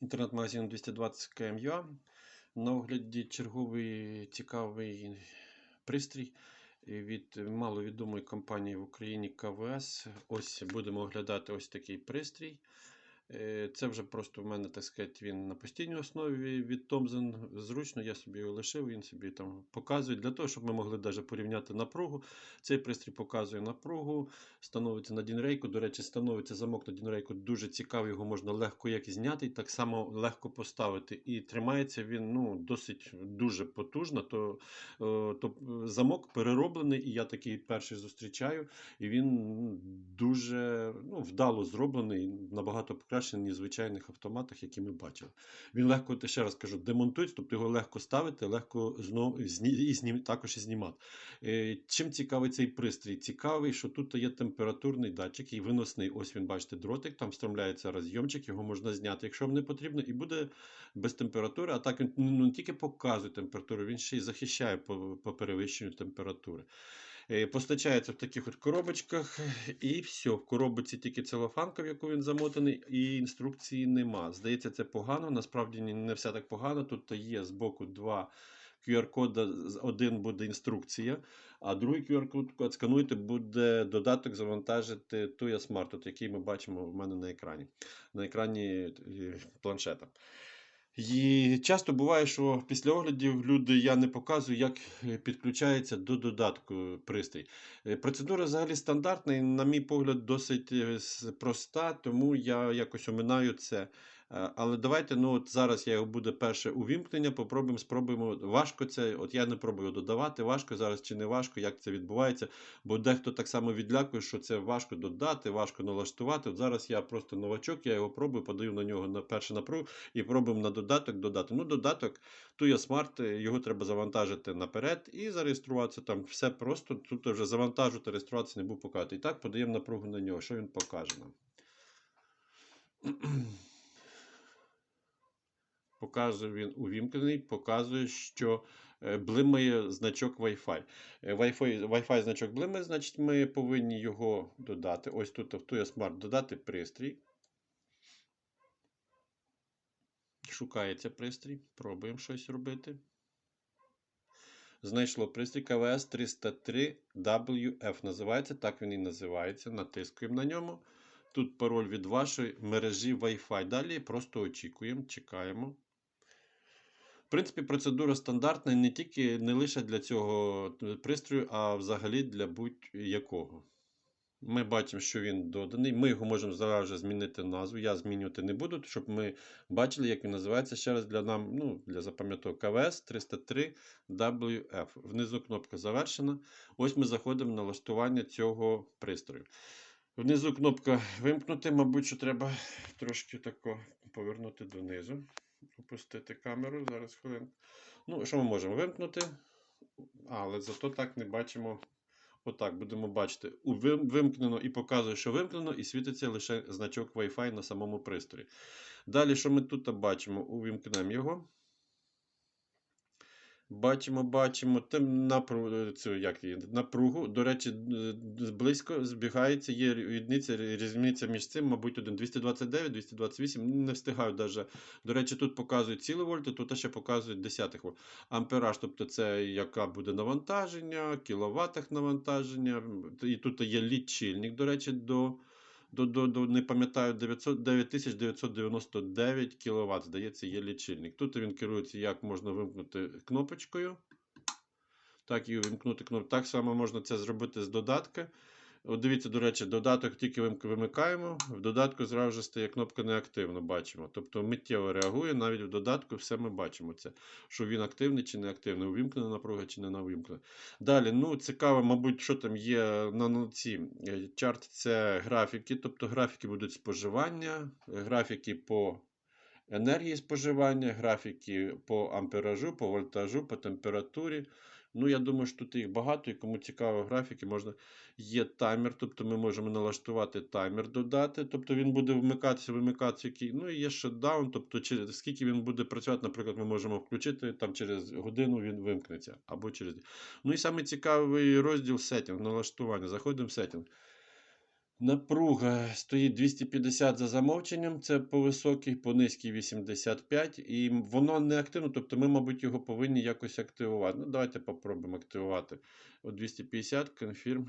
Інтернет-магазин 220 km.ua. На огляді черговий цікавий пристрій від маловідомої компанії в Україні КВС. Ось будемо оглядати ось такий пристрій. Е, Це вже просто в мене, так сказати, він на постійній основі від Thomson. Зручно, я собі його лишив, він собі там показує. Для того, щоб ми могли навіть порівняти напругу. Цей пристрій показує напругу, становиться на дінрейку. До речі, становиться замок на дінрейку дуже цікавий, його можна легко як зняти, і так само легко поставити. І тримається він ну, досить дуже потужно. То, е, то замок перероблений, і я такий перший зустрічаю. І він дуже ну, вдало зроблений, набагато покращений, ніж в звичайних автоматах, які ми бачили. Він легко, ще раз кажу, демонтується, тобто його легко ставити, легко знов, і знім, також і знімати. Е, чим цікавий цей пристрій? Цікавий, що тут є температурний датчик і виносний. Ось він, бачите, дротик, там встромляється розйомчик, його можна зняти, якщо вам не потрібно, і буде без температури. А так він ну, не тільки показує температуру, він ще й захищає по, по перевищенню температури. Е, Постачається в таких от коробочках, і все. В коробочці тільки целофанка, в яку він замотаний, і інструкції нема. Здається, це погано. Насправді не все так погано. Тут є збоку два QR-кода. З- Один буде інструкція, а другий QR-код скануєте, буде додаток завантажити Tuya Smart, от який ми бачимо в мене на екрані. На екрані е, планшета. І часто буває, що після оглядів люди я не показую, як е, підключається до додатку пристрій. Е, Процедура взагалі стандартна і, на мій погляд, досить е, проста, тому я якось оминаю це. Е, Але давайте, ну от зараз я його буде перше увімкнення, попробуємо, спробуємо. Важко це. От я не пробую додавати, важко зараз чи не важко, як це відбувається. Бо дехто так само відлякує, що це важко додати, важко налаштувати. От зараз я просто новачок, я його пробую, подаю на нього на першу напругу і пробуємо на додаток додати. Ну, додаток Tuya е, його треба завантажити наперед і зареєструватися. Там все просто. Тут вже завантажувати, реєструватися не був показувати. І так подаємо напругу на нього. Що він покаже нам? Показує він увімкнений, показує, що е, блимає значок Wi-Fi. Е, Wi-Fi, Wi-Fi значок блимає, значить ми повинні його додати. Ось тут Tuya Smart додати пристрій. Шукається пристрій. Пробуємо щось робити. Знайшло пристрій КВС 303 WF. Називається, так він і називається. Натискуємо на ньому. Тут пароль від вашої мережі Wi-Fi. Далі просто очікуємо, чекаємо. В принципі, процедура стандартна не тільки не лише для цього е, пристрою, а взагалі для будь-якого. Ми бачимо, що він доданий. Ми його можемо зараз же змінити назву. Я змінювати не буду, щоб ми бачили, як він називається. Ще раз для нам, ну, для запам'ятову КВС 303 WF. Внизу кнопка завершена. Ось ми заходимо на налаштування цього пристрою. Внизу кнопка вимкнути, мабуть, що треба трошки тако повернути донизу. Опустити камеру. Зараз хвилинку. Ну, що ми можемо вимкнути? Але зато так не бачимо. Отак будемо бачити. Вимкнено і показує, що вимкнено, і світиться лише значок Wi-Fi на самому пристрої. Далі, що ми тут бачимо? Увімкнемо його. Бачимо, бачимо тем напру... цю, як напругу. До речі, е, близько збігається, є різниця, різниця між цим, мабуть, один 229, 228. Не встигаю даже. До речі, тут показують цілі вольти, тут ще показують десятих вольт. Ампераж, тобто це яка буде навантаження, кіловатах навантаження. І тут є лічильник, до речі, до. До, до, до, не пам'ятаю, 900 9999 кВт, здається, є лічильник. Тут він керується, як можна вимкнути кнопочкою. Так, і увімкнути кнопку. Так само можна це зробити з додатка. От дивіться, до речі, додаток тільки вимикаємо, в додатку зразу ж стає кнопка неактивно, бачимо. Тобто миттєво реагує, навіть в додатку все ми бачимо. Це, що він активний чи не активний, увімкнена напруга чи не увімкнена. Далі, ну, цікаво, мабуть, що там є на на ці е, чарт, це графіки, тобто графіки будуть споживання, графіки по енергії споживання, графіки по амперажу, по вольтажу, по температурі. Ну, я думаю, що тут їх багато, і кому цікаво графіки, можна. Є таймер, тобто ми можемо налаштувати таймер додати, тобто він буде вмикатися, вимикатися. який- Ну і є шатдаун, тобто через скільки він буде працювати, наприклад, ми можемо включити, там через годину він вимкнеться. Або через. Ну і саме цікавий розділ сетінг, налаштування. Заходимо в сеттинг. Напруга стоїть 250 за замовченням, це по високій, по низькій 85, і воно не активно, тобто ми, мабуть, його повинні якось активувати. Ну, давайте попробуємо активувати. От 250, конфірм.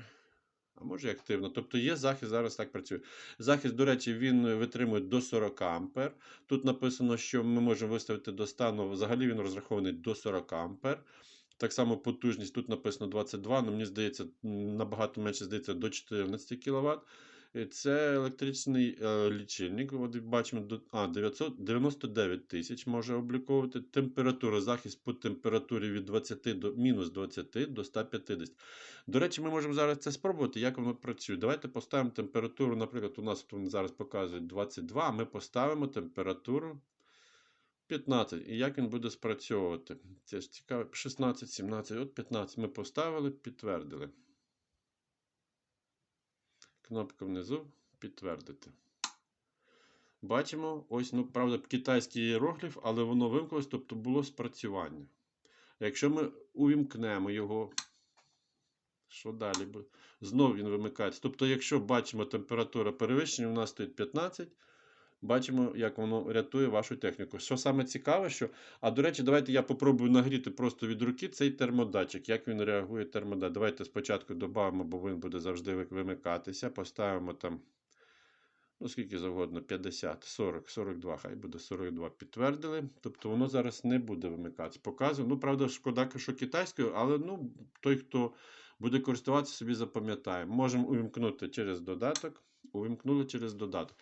А може активно. Тобто є захист, зараз так працює. Захист, до речі, він витримує до 40 ампер. Тут написано, що ми можемо виставити до стану, взагалі він розрахований до 40 ампер. Так само потужність тут написано 22, але мені здається, набагато менше здається до 14 кВт. Це електричний е, лічильник. От бачимо, до, а, 999 тисяч може обліковувати. Температура, захист по температурі від 20 до мінус 20 до 150. До речі, ми можемо зараз це спробувати, як воно працює. Давайте поставимо температуру, наприклад, у нас тут зараз показують 22, а ми поставимо температуру 15. І як він буде спрацьовувати? Це ж цікаво. 16, 17, от 15. Ми поставили, підтвердили. Кнопка внизу підтвердити. Бачимо, ось, ну, правда, китайський іерогліф, але воно вимкнулось, тобто було спрацювання. Якщо ми увімкнемо його, що далі буде? Знову він вимикається. Тобто, якщо бачимо температура перевищення, у нас стоїть 15. Бачимо, як воно рятує вашу техніку. Що саме цікаве, що. А до речі, давайте я попробую нагріти просто від руки цей термодатчик. Як він реагує термодатчик. Давайте спочатку додамо, бо він буде завжди вимикатися. Поставимо там, ну скільки завгодно, 50, 40, 42, хай буде 42. Підтвердили. Тобто воно зараз не буде вимикатися. Показую. Ну, правда, шкода, що китайською, але ну, той, хто буде користуватися, собі запам'ятає. Можемо увімкнути через додаток. Увімкнули через додаток.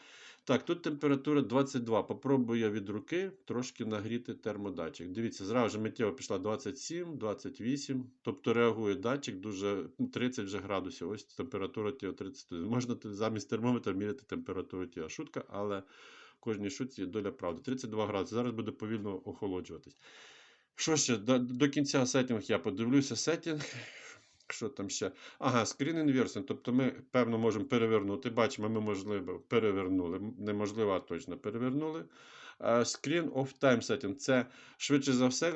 Так, тут температура 22. Попробую я від руки трошки нагріти термодатчик. Дивіться, зразу ж миттєво пішла 27, 28. Тобто реагує датчик дуже ну, 30 вже градусів. Ось температура тіла 30. Можна замість термометра міряти температуру тіла. Шутка, але в кожній шутці доля правди. 32 градуси. Зараз буде повільно охолоджуватись. Що ще? До, до кінця сеттинг я подивлюся сеттинг. Що там ще? Ага, screen inversion. Тобто ми, певно, можемо перевернути. Бачимо, ми, можливо, перевернули. Неможливо, а точно перевернули. Screen of time setting. Це швидше за все,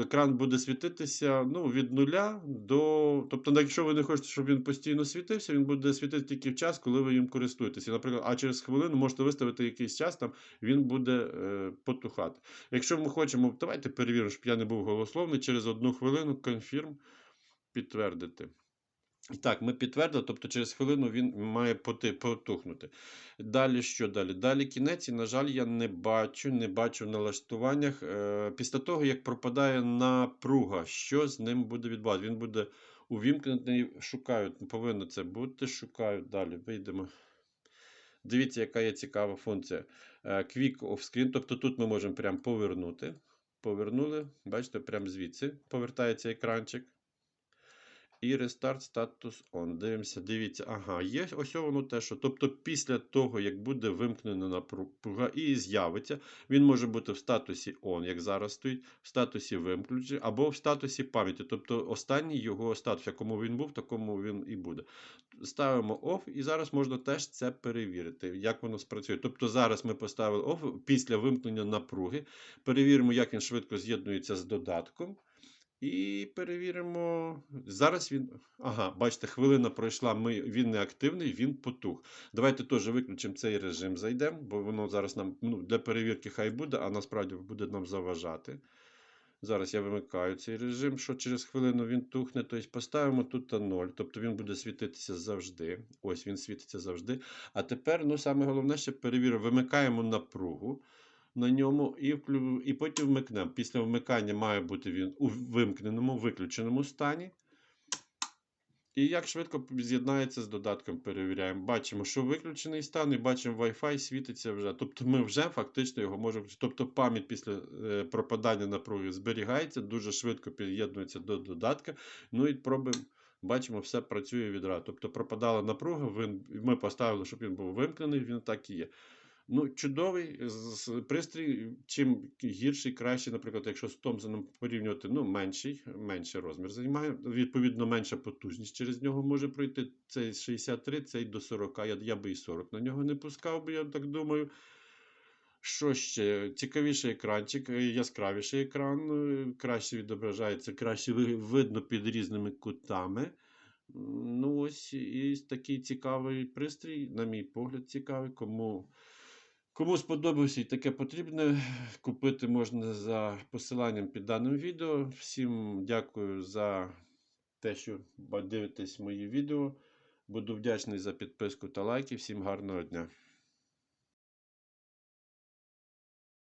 екран буде світитися ну, від нуля до. Тобто, якщо ви не хочете, щоб він постійно світився, він буде світити тільки в час, коли ви їм користуєтеся. Наприклад, а через хвилину можете виставити якийсь час, там він буде е, потухати. Якщо ми хочемо, давайте перевіримо, щоб я не був голословний, через одну хвилину confirm підтвердити. Так, ми підтвердили, тобто через хвилину він має потухнути. Далі що далі? Далі кінець, і, на жаль, я не бачу, не бачу в налаштуваннях. Е, після того, як пропадає напруга, що з ним буде відбуватися? Він буде увімкнений, шукають, повинно це бути, шукають далі. Вийдемо. Дивіться, яка є цікава функція. Е, Quick off screen, тобто тут ми можемо прямо повернути. Повернули, бачите, прямо звідси повертається екранчик. І Restart Status On. Дивимося, дивіться, ага, є ось воно те, що. Тобто, після того, як буде вимкнена напруга і з'явиться, він може бути в статусі On, як зараз стоїть, в статусі вимкнення, або в статусі пам'яті. Тобто, останній його статус, якому він був, такому він і буде. Ставимо Off, і зараз можна теж це перевірити, як воно спрацює. Тобто, зараз ми поставили Off після вимкнення напруги. Перевіримо, як він швидко з'єднується з додатком. І перевіримо. Зараз він. Ага, бачите, хвилина пройшла, ми... він не активний, він потух. Давайте теж виключимо цей режим, зайдемо, бо воно зараз нам ну, для перевірки хай буде, а насправді буде нам заважати. Зараз я вимикаю цей режим, що через хвилину він тухне. Тобто поставимо тут 0, тобто він буде світитися завжди. Ось він світиться завжди. А тепер, ну саме головне, ще перевіримо, вимикаємо напругу на ньому і і потім вмикнемо. Після вмикання має бути він у вимкненому, виключеному стані. І як швидко з'єднається з додатком, перевіряємо. Бачимо, що виключений стан, і бачимо, Wi-Fi світиться вже. Тобто ми вже фактично його можемо. Тобто пам'ять після е, пропадання напруги зберігається, дуже швидко під'єднується до додатка. Ну і пробуємо. Бачимо, все працює відразу. Тобто пропадала напруга, ми поставили, щоб він був вимкнений, він так і є. Ну, чудовий пристрій. Чим гірший, краще, наприклад, якщо з Томпсоном порівнювати, ну, менший, менший розмір займає. Відповідно, менша потужність через нього може пройти. Цей 63, цей до 40. Я, я би і 40 на нього не пускав би, я так думаю. Що ще? Цікавіший екранчик, е, яскравіший екран, е, краще відображається, краще видно під різними кутами. Ну, ось і такий цікавий пристрій, на мій погляд, цікавий. Кому, кому сподобався і таке потрібне, купити можна за посиланням під даним відео. Всім дякую за те, що дивитесь мої відео. Буду вдячний за підписку та лайки. Всім гарного дня.